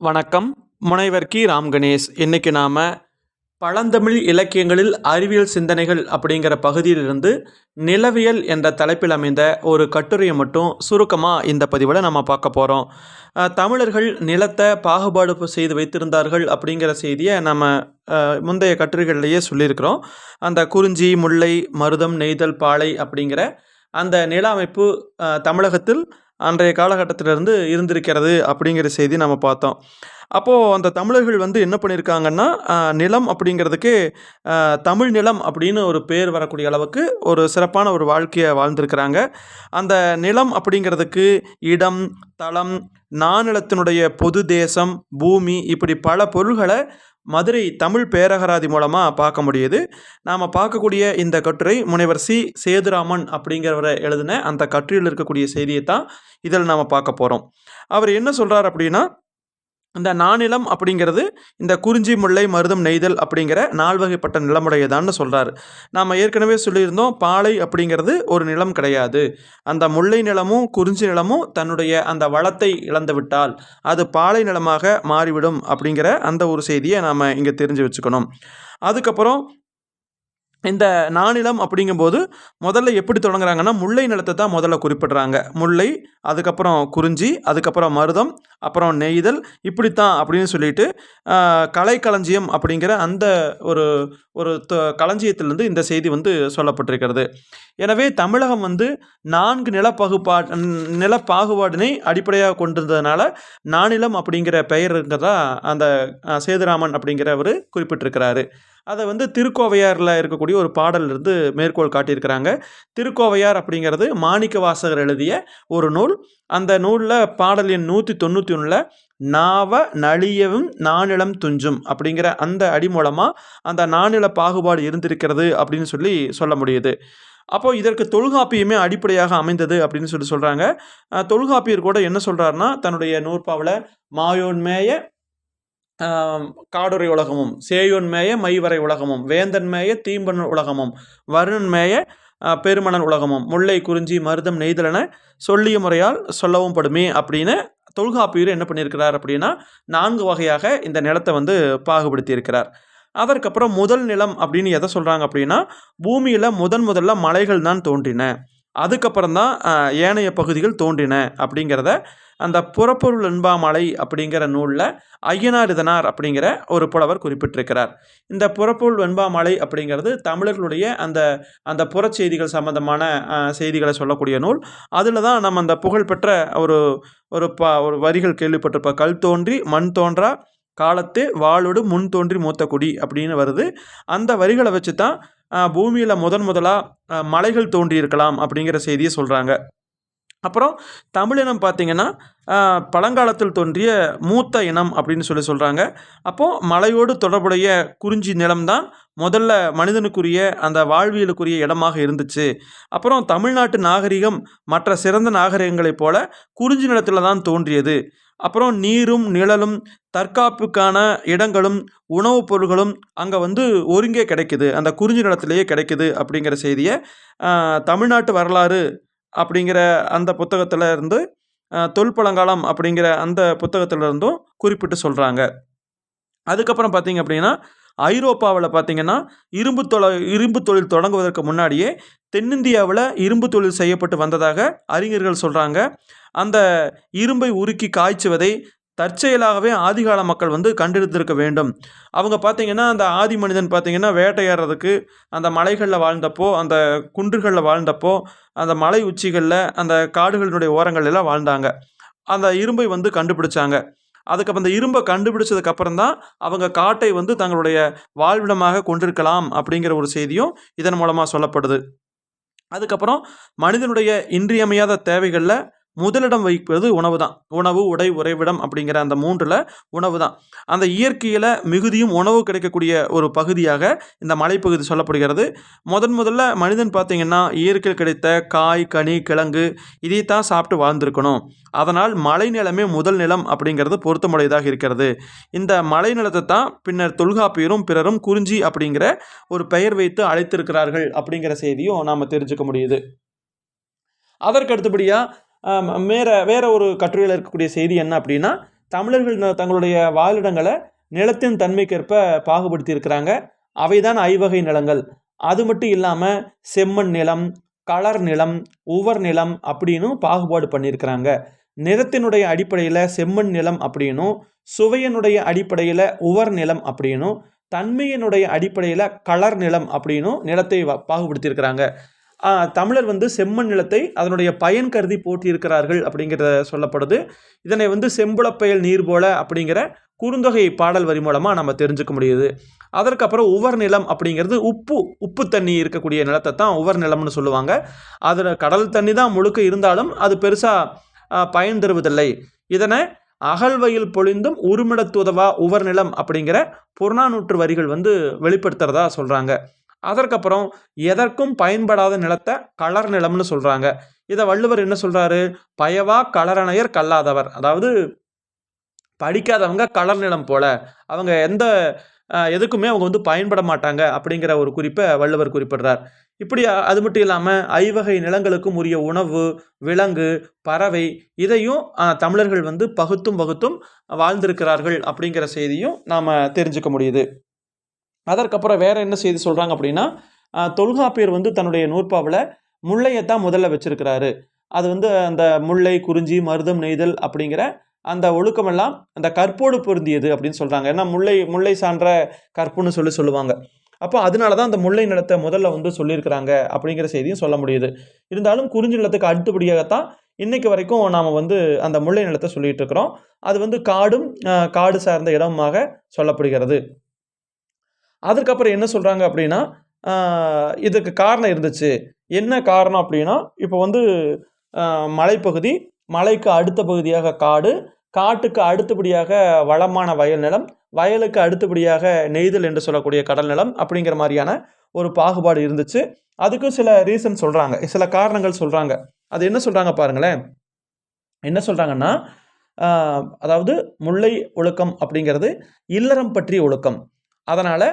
வணக்கம். முனைவர் கி. ராம் கணேஷ். இன்னைக்கு நாம் பழந்தமிழ் இலக்கியங்களில் அறிவியல் சிந்தனைகள் அப்படிங்கிற பகுதியிலிருந்து நிலவியல் என்ற தலைப்பில் அமைந்த ஒரு கட்டுரையை மட்டும் சுருக்கமாக இந்த பதிவில் நம்ம பார்க்க போகிறோம் தமிழர்கள் நிலத்தை பாகுபாடு செய்து வைத்திருந்தார்கள் அப்படிங்கிற செய்தியை நம்ம முந்தைய கட்டுரைகள்லேயே சொல்லியிருக்கிறோம். அந்த குறிஞ்சி முல்லை மருதம் நெய்தல் பாலை அப்படிங்கிற அந்த நில அமைப்பு தமிழகத்தில் அன்றைய காலகட்டத்திலிருந்து இருந்திருக்கிறது அப்படிங்கிற செய்தி நம்ம பார்த்தோம். அப்போது அந்த தமிழர்கள் வந்து என்ன பண்ணியிருக்காங்கன்னா நிலம் அப்படிங்கிறதுக்கு தமிழ் நிலம் அப்படின்னு ஒரு பேர் வரக்கூடிய அளவுக்கு ஒரு சிறப்பான ஒரு வாழ்க்கையை வாழ்ந்திருக்கிறாங்க. அந்த நிலம் அப்படிங்கிறதுக்கு இடம் தளம் நானிலத்தினுடைய பொது தேசம் பூமி இப்படி பல பொருள்களை மதுரை தமிழ் பேரகராதி மூலமாக பார்க்க முடியுது. நாம் பார்க்கக்கூடிய இந்த கட்டுரை முனைவர் சி. சேதுராமன் அப்படிங்கிறவரை எழுதின அந்த கட்டுரையில் இருக்கக்கூடிய செய்தியை தான் இதில் நாம் பார்க்க போகிறோம் அவர் என்ன சொல்கிறார் அப்படின்னா இந்த நானிலம் அப்படிங்கிறது இந்த குறிஞ்சி முல்லை மருதம் நெய்தல் அப்படிங்கிற நால்வகைப்பட்ட நிலமுடையதான்னு சொல்கிறாரு நாம் ஏற்கனவே சொல்லியிருந்தோம் பாலை அப்படிங்கிறது ஒரு நிலம் கிடையாது. அந்த முல்லை நிலமும் குறிஞ்சி நிலமும் தன்னுடைய அந்த வளத்தை இழந்துவிட்டால் அது பாலை நிலமாக மாறிவிடும் அப்படிங்கிற அந்த ஒரு செய்தியை நாம் இங்கே தெரிஞ்சு வச்சுக்கணும். அதுக்கப்புறம் இந்த நானிலம் அப்படிங்கும்போது முதல்ல எப்படி தொடங்குறாங்கன்னா முல்லை நிலத்தை தான் முதல்ல குறிப்பிடுறாங்க. முல்லை அதுக்கப்புறம் குறிஞ்சி அதுக்கப்புறம் மருதம் அப்புறம் நெய்தல் இப்படித்தான் அப்படின்னு சொல்லிட்டு கலைக்களஞ்சியம் அப்படிங்கிற அந்த ஒரு ஒரு த- களஞ்சியத்திலிருந்து இந்த செய்தி வந்து சொல்லப்பட்டிருக்கிறது. எனவே தமிழகம் வந்து நான்கு நிலப்பகுப்பா நிலப்பாகுபாடினை அடிப்படையாக கொண்டிருந்ததுனால நானிலம் அப்படிங்கிற பெயர் இருக்கிறதா அந்த சேதுராமன் அப்படிங்கிறவர் குறிப்பிட்டிருக்கிறாரு. அதை வந்து திருக்கோவையாரில் இருக்கக்கூடிய ஒரு பாடலிருந்து இருந்து மேற்கோள் காட்டியிருக்கிறாங்க. திருக்கோவையார் அப்படிங்கிறது மாணிக்க வாசகர் எழுதிய ஒரு நூல். அந்த நூலில் பாடல் எண் நூற்றி தொண்ணூற்றி ஒன்றில் நாவ நளியவும் நானிலம் துஞ்சும் அப்படிங்கிற அந்த அடி மூலமாக அந்த நானில பாகுபாடு இருந்திருக்கிறது அப்படின்னு சொல்லி சொல்ல முடியுது. அப்போ இதற்கு தொல்காப்பியமே அடிப்படையாக அமைந்தது அப்படின்னு சொல்லி சொல்கிறாங்க தொல்காப்பியர் கூட என்ன சொல்கிறாருன்னா தன்னுடைய நூற்பாவில் மாயோன்மேய காடுரை உலகமும் சேயோன்மேய மைவரை உலகமும் வேந்தன்மேய தீம்பன் உலகமும் வருணன்மேய மேய பெருமணன் உலகமும் முல்லை குறிஞ்சி மருதம் நெய்தலென சொல்லிய முறையால் சொல்லவும் படுமே அப்படின்னு தொல்காப்பியூர் என்ன பண்ணியிருக்கிறார் அப்படின்னா நான்கு வகையாக இந்த நிலத்தை வந்து பாகுபடுத்தி இருக்கிறார் அதற்கப்புறம் முதல் நிலம் அப்படின்னு எதை சொல்கிறாங்க அப்படின்னா பூமியில் முதன் முதல்ல மலைகள் தான் தோன்றின. அதுக்கப்புறம் தான் ஏனைய பகுதிகள் தோன்றின அப்படிங்கிறத அந்த புறப்பொருள் என்பாமலை அப்படிங்கிற நூலில் ஐயனாரிதனார் அப்படிங்கிற ஒரு புலவர் குறிப்பிட்டிருக்கிறார். இந்த புறப்பொருள் வெண்பாமலை அப்படிங்கிறது தமிழர்களுடைய அந்த அந்த புறச்செய்திகள் சம்பந்தமான செய்திகளை சொல்லக்கூடிய நூல். அதில் தான் நம்ம அந்த புகழ்பெற்ற ஒரு ஒரு ப ஒரு வரிகள் கேள்விப்பட்டிருப்போம். கல் தோன்றி மண் தோன்றா காலத்து வாளோடு முன் தோன்றி மூத்த குடி அப்படின்னு வருது. அந்த வரிகளை வச்சு தான் பூமியில் முதன் முதலாக மலைகள் தோன்றியிருக்கலாம் அப்படிங்கிற செய்தியை சொல்கிறாங்க அப்புறம் தமிழினம் பார்த்தீங்கன்னா பழங்காலத்தில் தோன்றிய மூத்த இனம் அப்படின்னு சொல்லி சொல்கிறாங்க அப்போது மலையோடு தொடர்புடைய குறிஞ்சி நிலம்தான் முதல்ல மனிதனுக்குரிய அந்த வாழ்வியலுக்குரிய இடமாக இருந்துச்சு. அப்புறம் தமிழ்நாட்டு நாகரிகம் மற்ற சிறந்த நாகரிகங்களைப் போல குறிஞ்சி நிலத்தில் தான் தோன்றியது. அப்புறம் நீரும் நிழலும் தற்காப்புக்கான இடங்களும் உணவுப் பொருள்களும் அங்கே வந்து ஒருங்கே கிடைக்குது. அந்த குறிஞ்சி நிலத்திலேயே கிடைக்குது அப்படிங்கிற செய்தியை தமிழ்நாட்டு வரலாறு அப்படிங்கிற அந்த புத்தகத்தில் இருந்து தொல்பழங்காலம் அப்படிங்கிற அந்த புத்தகத்திலிருந்தும் குறிப்பிட்டு சொல்கிறாங்க அதுக்கப்புறம் பார்த்தீங்க அப்படின்னா ஐரோப்பாவில் பார்த்தீங்கன்னா இரும்பு தொலை இரும்பு தொழில் தொடங்குவதற்கு முன்னாடியே தென்னிந்தியாவில் இரும்பு தொழில் செய்யப்பட்டு வந்ததாக அறிஞர்கள் சொல்கிறாங்க அந்த இரும்பை உருக்கி காய்ச்சுவதை தற்செயலாகவே ஆதிகால மக்கள் வந்து கண்டெடுத்திருக்க வேண்டும். அவங்க பார்த்திங்கன்னா அந்த ஆதி மனிதன் பார்த்திங்கன்னா வேட்டையாடுறதுக்கு அந்த மலைகளில் வாழ்ந்தப்போ அந்த குன்றுகளில் வாழ்ந்தப்போ அந்த மலை உச்சிகளில் அந்த காடுகளினுடைய ஓரங்கள் எல்லாம் வாழ்ந்தாங்க. அந்த இரும்பை வந்து கண்டுபிடிச்சாங்க. அதுக்கப்புறம் அந்த இரும்பை கண்டுபிடிச்சதுக்கு அப்புறம் தான் அவங்க காட்டை வந்து தங்களுடைய வாழ்விடமாக கொண்டிருக்கலாம் அப்படிங்கிற ஒரு செய்தியும் இதன் மூலமாக சொல்லப்படுது. அதுக்கப்புறம் மனிதனுடைய இன்றியமையாத தேவைகளில் முதலிடம் வைப்பது உணவு தான் உணவு உடை உறைவிடம் அப்படிங்கிற அந்த மூன்றில் உணவு தான் அந்த இயற்கையில் மிகுதியும் உணவு கிடைக்கக்கூடிய ஒரு பகுதியாக இந்த மலைப்பகுதி சொல்லப்படுகிறது. முதன் முதல்ல மனிதன் பார்த்திங்கன்னா இயற்கையில் கிடைத்த காய் கனி கிழங்கு இதைத்தான் சாப்பிட்டு வாழ்ந்திருக்கணும். அதனால் மலை நிலமே முதல் நிலம் அப்படிங்கிறது பொருத்தமுடையதாக இருக்கிறது. இந்த மலை நிலத்தை தான் பின்னர் தொல்காப்பியரும் பிறரும் குறிஞ்சி அப்படிங்கிற ஒரு பெயர் வைத்து அழைத்திருக்கிறார்கள் அப்படிங்கிற செய்தியும் நாம் தெரிஞ்சுக்க முடியுது. அதற்கு அடுத்தபடியாக வேற வேற ஒரு கட்டுரையில் இருக்கக்கூடிய செய்தி என்ன அப்படின்னா தமிழர்கள் ந- தங்களுடைய வாழிடங்களை நிலத்தின் தன்மைக்கேற்ப பாகுபடுத்தி இருக்கிறாங்க அவைதான் ஐவகை நிலங்கள். அது மட்டும் இல்லாமல் செம்மண் நிலம் கலர் நிலம் உவர் நிலம் அப்படின்னும் பாகுபாடு பண்ணியிருக்கிறாங்க. நிறத்தினுடைய அடிப்படையில் செம்மண் நிலம் அப்படின்னும் சுவையினுடைய அடிப்படையில் உவர் நிலம் அப்படின்னும் தன்மையினுடைய அடிப்படையில் கலர் நிலம் அப்படின்னும் நிலத்தை வ- பாகுபடுத்தியிருக்கிறாங்க. தமிழர் வந்து செம்மண் நிலத்தை அதனுடைய பயன் கருதி போற்றியிருக்கிறார்கள் அப்படிங்கிறத சொல்லப்படுது. இதனை வந்து செம்புலப்பயல் நீர் போல அப்படிங்கிற குறுந்தொகை பாடல் வரி மூலமாக நம்ம தெரிஞ்சுக்க முடியுது. அதற்கப்புறம் உவர் நிலம் அப்படிங்கிறது உப்பு உப்பு தண்ணி இருக்கக்கூடிய நிலத்தை தான் உவர் நிலம்னு சொல்லுவாங்க. அதில் கடல் தண்ணி தான் முழுக்க இருந்தாலும் அது பெருசாக பயன் தருவதில்லை. இதனை அகழ்வையில் பொழிந்தும் உருமிடத்துதவா உவர் நிலம் அப்படிங்கிற புறநானூற்று வரிகள் வந்து வெளிப்படுத்துகிறதா சொல்கிறாங்க அதற்கப்புறம் எதற்கும் பயன்படாத நிலத்தை கலர் நிலம்னு சொல்கிறாங்க இதை வள்ளுவர் என்ன சொல்கிறாரு பயவா கலரணையர் கல்லாதவர். அதாவது படிக்காதவங்க கலர் நிலம் போல. அவங்க எந்த எதுக்குமே அவங்க வந்து பயன்பட மாட்டாங்க அப்படிங்கிற ஒரு குறிப்பை வள்ளுவர் குறிப்பிடுறார். இப்படி அது மட்டும் இல்லாமல் ஐவகை நிலங்களுக்கும் உரிய உணவு விலங்கு பறவை இதையும் தமிழர்கள் வந்து பகுத்தும் வகுத்தும் வாழ்ந்திருக்கிறார்கள் அப்படிங்கிற செய்தியும் நாம் தெரிஞ்சுக்க முடியுது. அதற்கப்புறம் வேறு என்ன செய்தி சொல்கிறாங்க அப்படின்னா தொல்காப்பியர் வந்து தன்னுடைய நூற்பாவில் முல்லையைத்தான் முதல்ல வச்சிருக்கிறாரு. அது வந்து அந்த முல்லை குறிஞ்சி மருதம் நெய்தல் அப்படிங்கிற அந்த ஒழுக்கமெல்லாம் அந்த கற்போடு பொருந்தியது அப்படின்னு சொல்கிறாங்க ஏன்னா முல்லை முல்லை சான்ற கற்புன்னு சொல்லி சொல்லுவாங்க. அப்போ அதனால தான் அந்த முல்லை நிலத்தை முதல்ல வந்து சொல்லியிருக்கிறாங்க அப்படிங்கிற செய்தியும் சொல்ல முடியுது. இருந்தாலும் குறிஞ்சி நிலத்துக்கு அடுத்தபடியாகத்தான் இன்றைக்கு வரைக்கும் நாம் வந்து அந்த முல்லை நிலத்தை சொல்லிகிட்டு இருக்கிறோம். அது வந்து காடும் காடு சார்ந்த இடமாக சொல்லப்படுகிறது. அதுக்கப்புறம் என்ன சொல்கிறாங்க அப்படின்னா இதுக்கு காரணம் இருந்துச்சு. என்ன காரணம் அப்படின்னா இப்போ வந்து மலைப்பகுதி மலைக்கு அடுத்த பகுதியாக காடு காட்டுக்கு அடுத்தபடியாக வளமான வயல் நிலம் வயலுக்கு அடுத்தபடியாக நெய்தல் என்று சொல்லக்கூடிய கடல் நிலம் அப்படிங்கிற மாதிரியான ஒரு பாகுபாடு இருந்துச்சு. அதுக்கும் சில ரீசன் சொல்கிறாங்க சில காரணங்கள் சொல்கிறாங்க அது என்ன சொல்கிறாங்க பாருங்களேன். என்ன சொல்கிறாங்கன்னா அதாவது முல்லை ஒழுக்கம் அப்படிங்கிறது இல்லறம் பற்றிய ஒழுக்கம். அதனால்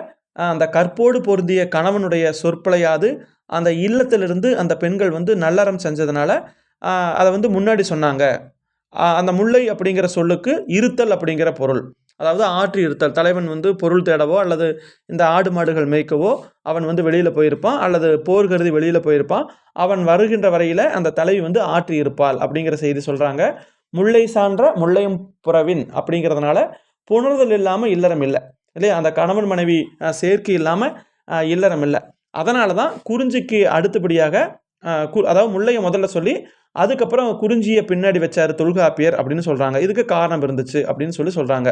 அந்த கற்போடு பொருந்திய கணவனுடைய சொற்பிழையாது அந்த இல்லத்திலிருந்து அந்த பெண்கள் வந்து நல்லறம் செஞ்சதுனால அதை வந்து முன்னாடி சொன்னாங்க. அந்த முல்லை அப்படிங்கிற சொல்லுக்கு இருத்தல் அப்படிங்கிற பொருள். அதாவது ஆற்றி இருத்தல். தலைவன் வந்து பொருள் தேடவோ அல்லது இந்த ஆடு மாடுகள் மேய்க்கவோ அவன் வந்து வெளியில் போயிருப்பான். அல்லது போர் கருதி வெளியில் போயிருப்பான். அவன் வருகின்ற வரையில் அந்த தலைவி வந்து ஆற்றி இருப்பாள் அப்படிங்கிற செய்தி சொல்கிறாங்க முல்லை சான்ற முல்லையும் புறவின் அப்படிங்கிறதுனால புணர்தல் இல்லாமல் இல்லறம் இல்லை. இல்லையா? அந்த கணவன் மனைவி சேர்க்கை இல்லாமல் இல்லறம் இல்லை. அதனால தான் குறிஞ்சிக்கு அடுத்தபடியாக கு அதாவது முல்லையை முதல்ல சொல்லி அதுக்கப்புறம் குறிஞ்சியை பின்னாடி வச்சார் தொல்காப்பியர் அப்படின்னு சொல்கிறாங்க இதுக்கு காரணம் இருந்துச்சு அப்படின்னு சொல்லி சொல்கிறாங்க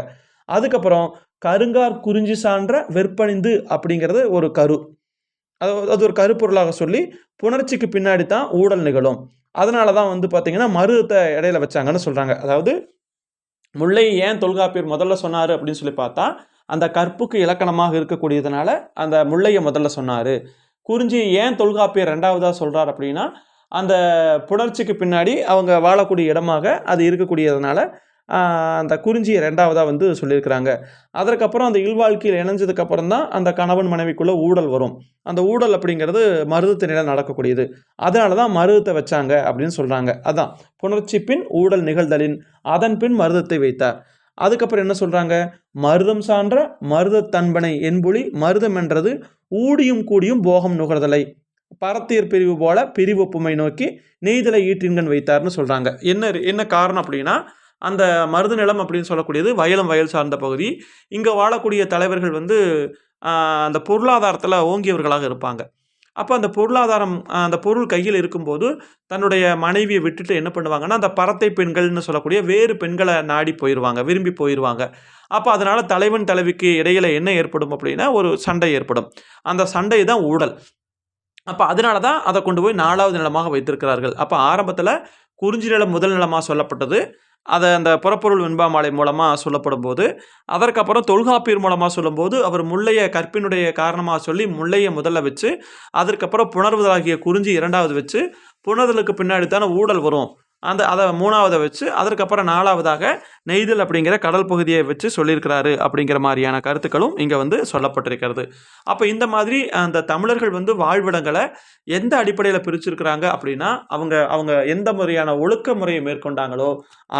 அதுக்கப்புறம் கருங்கார் குறிஞ்சி சான்ற வெற்பணிந்து அப்படிங்கிறது ஒரு கரு. அது அது ஒரு கருப்பொருளாக சொல்லி புணர்ச்சிக்கு பின்னாடி தான் ஊழல் நிகழும். அதனால தான் வந்து பார்த்திங்கன்னா மருதத்தை இடையில வச்சாங்கன்னு சொல்கிறாங்க அதாவது முல்லை ஏன் தொல்காப்பியர் முதல்ல சொன்னார் அப்படின்னு சொல்லி பார்த்தா அந்த கற்புக்கு இலக்கணமாக இருக்கக்கூடியதுனால அந்த முல்லையை முதல்ல சொன்னார். குறிஞ்சி ஏன் தொல்காப்பியர் ரெண்டாவதாக சொல்கிறார் அப்படின்னா அந்த புணர்ச்சிக்கு பின்னாடி அவங்க வாழக்கூடிய இடமாக அது இருக்கக்கூடியதுனால அந்த குறிஞ்சியை ரெண்டாவதாக வந்து சொல்லியிருக்கிறாங்க. அதற்கப்புறம் அந்த இல்வாழ்க்கையில் இணைஞ்சதுக்கப்புறம் தான் அந்த கணவன் மனைவிக்குள்ளே ஊழல் வரும். அந்த ஊழல் அப்படிங்கிறது மருதத்தினிடம் நடக்கக்கூடியது. அதனால தான் மருதத்தை வச்சாங்க அப்படின்னு சொல்கிறாங்க அதான் புணர்ச்சி பின் ஊழல் நிகழ்தலின் அதன் பின் மருதத்தை வைத்தார். அதுக்கப்புறம் என்ன சொல்கிறாங்க மருதம் சான்ற மருதத்தன்பனை என்புலி மருதம் என்றது ஊடியும் கூடியும் போகம் நுகர்தலை. பரத்தியர் பிரிவு போல பிரிவொப்புமை நோக்கி நெய்தலை ஈற்றின்கண் வைத்தார்னு சொல்கிறாங்க என்ன என்ன காரணம் அப்படின்னா அந்த மருது நிலம் அப்படின்னு சொல்லக்கூடியது வயலும் வயல் சார்ந்த பகுதி. இங்கே வாழக்கூடிய தலைவர்கள் வந்து அந்த பொருளாதாரத்தில் ஓங்கியவர்களாக இருப்பாங்க. அப்போ அந்த பொருளாதாரம் அந்த பொருள் கையில் இருக்கும்போது தன்னுடைய மனைவியை விட்டுட்டு என்ன பண்ணுவாங்கன்னா அந்த பரத்தை பெண்கள்னு சொல்லக்கூடிய வேறு பெண்களை நாடி போயிடுவாங்க விரும்பி போயிடுவாங்க அப்போ அதனால் தலைவன் தலைவிக்கு இடையில் என்ன ஏற்படும் அப்படின்னா ஒரு சண்டை ஏற்படும். அந்த சண்டை தான் ஊழல். அப்போ அதனால தான் அதை கொண்டு போய் நாலாவது நிலமாக வைத்திருக்கிறார்கள். அப்போ ஆரம்பத்தில் குறிஞ்சி நிலம் முதல் நிலமாக சொல்லப்பட்டது. அதை அந்த புறப்பொருள் வெண்பாமாலை மூலமாக சொல்லப்படும் போது அதற்கப்புறம் தொல்காப்பியர் மூலமாக சொல்லும்போது அவர் முல்லையை கற்பினுடைய காரணமாக சொல்லி முல்லையை முதல்ல வச்சு அதற்கப்புறம் புணர்வதாகிய குறிஞ்சி இரண்டாவது வச்சு புணர்தலுக்கு பின்னாடி தானே ஊழல் வரும். அந்த அதை மூணாவதை வச்சு அதற்கப்புறம் நாலாவதாக நெய்தல் அப்படிங்கிற கடல் பகுதியை வச்சு சொல்லியிருக்கிறாரு அப்படிங்கிற மாதிரியான கருத்துக்களும் இங்கே வந்து சொல்லப்பட்டிருக்கிறது. அப்போ இந்த மாதிரி அந்த தமிழர்கள் வந்து வாழ்விடங்களை எந்த அடிப்படையில் பிரிச்சிருக்கிறாங்க அப்படின்னா அவங்க அவங்க எந்த முறையான ஒழுக்க முறையை மேற்கொண்டாங்களோ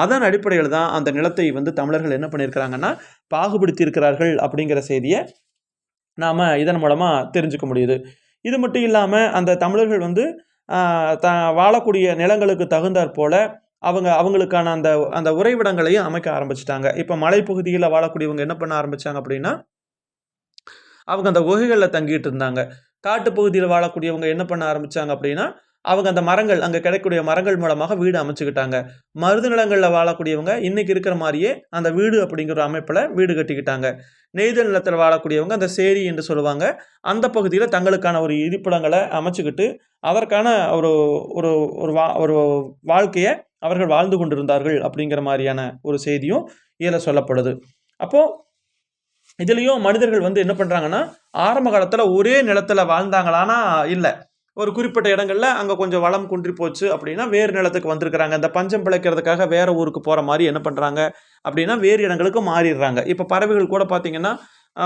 அதன் அடிப்படையில் தான் அந்த நிலத்தை வந்து தமிழர்கள் என்ன பண்ணியிருக்கிறாங்கன்னா பாகுபடுத்தி இருக்கிறார்கள் அப்படிங்கிற செய்தியை நாம் இதன் மூலமாக தெரிஞ்சுக்க முடியுது. இது மட்டும் இல்லாமல் அந்த தமிழர்கள் வந்து த வாழக்கூடிய நிலங்களுக்கு தகுந்தாற் போல அவங்க அவங்களுக்கான அந்த அந்த உறைவிடங்களையும் அமைக்க ஆரம்பிச்சிட்டாங்க. இப்போ மலைப்பகுதியில் வாழக்கூடியவங்க என்ன பண்ண ஆரம்பிச்சாங்க அப்படின்னா அவங்க அந்த குகைகளில் தங்கிட்டு இருந்தாங்க. காட்டுப்பகுதியில் வாழக்கூடியவங்க என்ன பண்ண ஆரம்பித்தாங்க அப்படின்னா அவங்க அந்த மரங்கள் அங்கே கிடைக்கக்கூடிய மரங்கள் மூலமாக வீடு அமைச்சுக்கிட்டாங்க. மருது நிலங்களில் வாழக்கூடியவங்க இன்றைக்கி இருக்கிற மாதிரியே அந்த வீடு அப்படிங்கிற ஒரு அமைப்பில் வீடு கட்டிக்கிட்டாங்க. நெய்தல் நிலத்தில் வாழக்கூடியவங்க அந்த சேரி என்று சொல்லுவாங்க. அந்த பகுதியில் தங்களுக்கான ஒரு இருப்பிடங்களை அமைச்சுக்கிட்டு அதற்கான ஒரு ஒரு ஒரு வா ஒரு வாழ்க்கையை அவர்கள் வாழ்ந்து கொண்டிருந்தார்கள் அப்படிங்கிற மாதிரியான ஒரு செய்தியும் இதில் சொல்லப்படுது. அப்போது இதுலேயும் மனிதர்கள் வந்து என்ன பண்ணுறாங்கன்னா ஆரம்ப காலத்தில் ஒரே நிலத்தில் வாழ்ந்தாங்களானா இல்லை. ஒரு குறிப்பிட்ட இடங்களில் அங்கே கொஞ்சம் வளம் குன்றி போச்சு அப்படின்னா வேறு நிலத்துக்கு வந்திருக்கிறாங்க. இந்த பஞ்சம் பிழைக்கிறதுக்காக வேறு ஊருக்கு போகிற மாதிரி என்ன பண்ணுறாங்க அப்படின்னா வேறு இடங்களுக்கு மாறிடுறாங்க. இப்போ பறவைகள் கூட பார்த்திங்கன்னா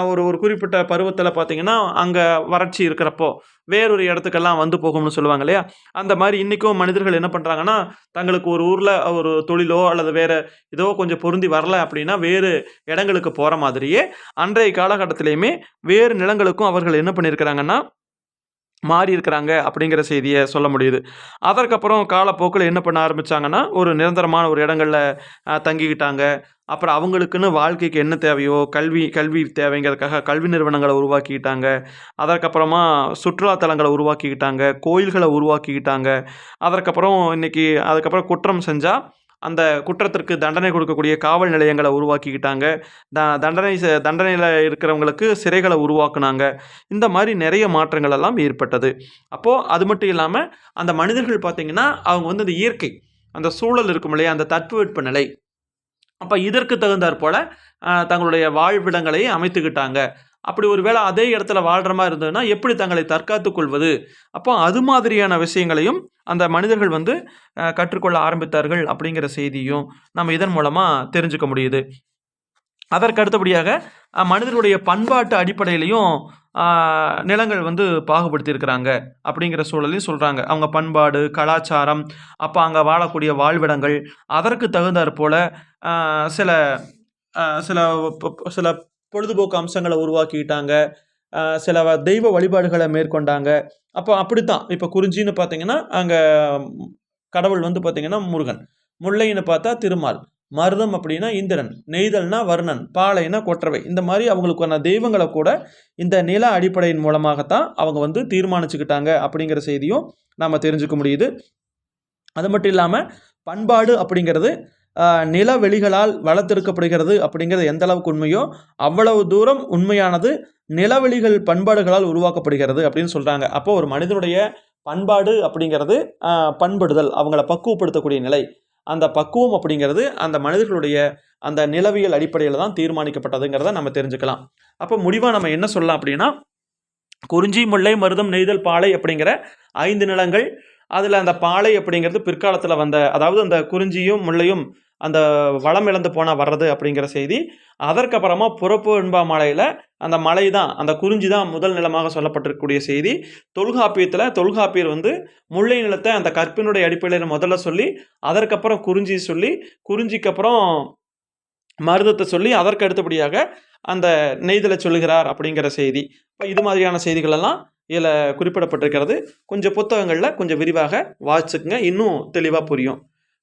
ஒரு ஒரு குறிப்பிட்ட பருவத்தில் பார்த்தீங்கன்னா அங்கே வறட்சி இருக்கிறப்போ வேறொரு இடத்துக்கெல்லாம் வந்து போகும்னு சொல்லுவாங்க இல்லையா? அந்த மாதிரி இன்றைக்கும் மனிதர்கள் என்ன பண்ணுறாங்கன்னா தங்களுக்கு ஒரு ஊரில் ஒரு தொழிலோ அல்லது வேறு ஏதோ கொஞ்சம் பொருந்தி வரல அப்படின்னா வேறு இடங்களுக்கு போகிற மாதிரியே அன்றைய காலகட்டத்திலையுமே வேறு நிலங்களுக்கும் அவர்கள் என்ன பண்ணியிருக்கிறாங்கன்னா மாறி இருக்கிறாங்க அப்படிங்கிற செய்தியை சொல்ல முடியுது. அதற்கப்புறம் காலப்போக்கில் என்ன பண்ண ஆரம்பிச்சாங்கன்னா ஒரு நிரந்தரமான ஒரு இடங்களில் தங்கிக்கிட்டாங்க. அப்புறம் அவங்களுக்குன்னு வாழ்க்கைக்கு என்ன தேவையோ கல்வி கல்வி தேவைங்கிறதுக்காக கல்வி நிறுவனங்களை உருவாக்கிக்கிட்டாங்க. அதற்கப்புறமா சுற்றுலாத்தலங்களை உருவாக்கிக்கிட்டாங்க. கோயில்களை உருவாக்கிக்கிட்டாங்க. அதற்கப்புறம் இன்னைக்கு அதுக்கப்புறம் குற்றம் செஞ்சால் அந்த குற்றத்திற்கு தண்டனை கொடுக்கக்கூடிய காவல் நிலையங்களை உருவாக்கிக்கிட்டாங்க. த தண்டனை தண்டனையில் இருக்கிறவங்களுக்கு சிறைகளை உருவாக்குனாங்க. இந்த மாதிரி நிறைய மாற்றங்கள் எல்லாம் ஏற்பட்டது. அப்போது அது மட்டும் இல்லாமல் அந்த மனிதர்கள் பார்த்திங்கன்னா அவங்க வந்து அந்த இயற்கை அந்த சூழல் இருக்கும் இல்லையா அந்த தட்பவெட்ப நிலை. அப்போ இதற்கு தகுந்தாற் போல் தங்களுடைய வாழ்விடங்களை அமைத்துக்கிட்டாங்க. அப்படி ஒருவேளை அதே இடத்துல வாழ்கிற மாதிரி இருந்ததுன்னா எப்படி தங்களை தற்காத்துக் கொள்வது? அப்போ அது மாதிரியான விஷயங்களையும் அந்த மனிதர்கள் வந்து கற்றுக்கொள்ள ஆரம்பித்தார்கள் அப்படிங்கிற செய்தியும் நம்ம இதன் மூலமாக தெரிஞ்சுக்க முடியுது. அதற்கு அடுத்தபடியாக மனிதர்களுடைய பண்பாட்டு அடிப்படையிலையும் நிலங்கள் வந்து பாகுபடுத்தியிருக்கிறாங்க அப்படிங்கிற சூழலையும் சொல்கிறாங்க அவங்க பண்பாடு கலாச்சாரம் அப்போ அங்கே வாழக்கூடிய வாழ்விடங்கள் அதற்கு தகுந்தாற் போல் சில சில சில பொழுதுபோக்கு அம்சங்களை உருவாக்கிக்கிட்டாங்க சில தெய்வ வழிபாடுகளை மேற்கொண்டாங்க. அப்போ அப்படித்தான். இப்போ குறிஞ்சின்னு பார்த்தீங்கன்னா அங்கே கடவுள் வந்து பார்த்தீங்கன்னா முருகன். முல்லைன்னு பார்த்தா திருமால். மருதம் அப்படின்னா இந்திரன். நெய்தல்னா வர்ணன். பாலைனா கொற்றவை. இந்த மாதிரி அவங்களுக்கான தெய்வங்களை கூட இந்த நில அடிப்படையின் மூலமாகத்தான் அவங்க வந்து தீர்மானிச்சுக்கிட்டாங்க அப்படிங்கிற செய்தியும் நாம் தெரிஞ்சுக்க முடியுது. அது மட்டும் இல்லாமல் பண்பாடு அப்படிங்கிறது நிலவெளிகளால் வளர்த்தெடுக்கப்படுகிறது அப்படிங்கிறது எந்த அளவுக்கு உண்மையோ அவ்வளவு தூரம் உண்மையானது நிலவெளிகள் பண்பாடுகளால் உருவாக்கப்படுகிறது அப்படின்னு சொல்கிறாங்க அப்போ ஒரு மனிதனுடைய பண்பாடு அப்படிங்கிறது பண்படுதல் அவங்கள பக்குவப்படுத்தக்கூடிய நிலை. அந்த பக்குவம் அப்படிங்கிறது அந்த மனிதர்களுடைய அந்த நிலவியல் அடிப்படையில் தான் தீர்மானிக்கப்பட்டதுங்கிறத நம்ம தெரிஞ்சுக்கலாம். அப்போ முடிவாக நம்ம என்ன சொல்லலாம் அப்படின்னா குறிஞ்சி முல்லை மருதம் நெய்தல் பாலை அப்படிங்கிற ஐந்து நிலங்கள். அதில் அந்த பாலை அப்படிங்கிறது பிற்காலத்தில் வந்த அதாவது அந்த குறிஞ்சியும் முல்லையும் அந்த வளம் இழந்து போனால் வர்றது அப்படிங்கிற செய்தி அதற்கப்புறமா புறப்பு என்பா மலையில் அந்த மலை தான் அந்த குறிஞ்சி தான் முதல் நிலமாக சொல்லப்பட்டிருக்கக்கூடிய செய்தி. தொல்காப்பியத்தில் தொல்காப்பியர் வந்து முல்லை நிலத்தை அந்த கற்பினுடைய அடிப்படையில் முதல்ல சொல்லி அதற்கப்புறம் குறிஞ்சி சொல்லி குறிஞ்சிக்கு அப்புறம் மருதத்தை சொல்லி அதற்கு அடுத்தபடியாக அந்த நெய்தலை சொல்லுகிறார் அப்படிங்கிற செய்தி. இப்போ இது மாதிரியான செய்திகளெல்லாம் இதில் குறிப்பிடப்பட்டிருக்கிறது. கொஞ்சம் புத்தகங்களில் கொஞ்சம் விரிவாக வாசிச்சுக்குங்க. இன்னும் தெளிவாக புரியும்.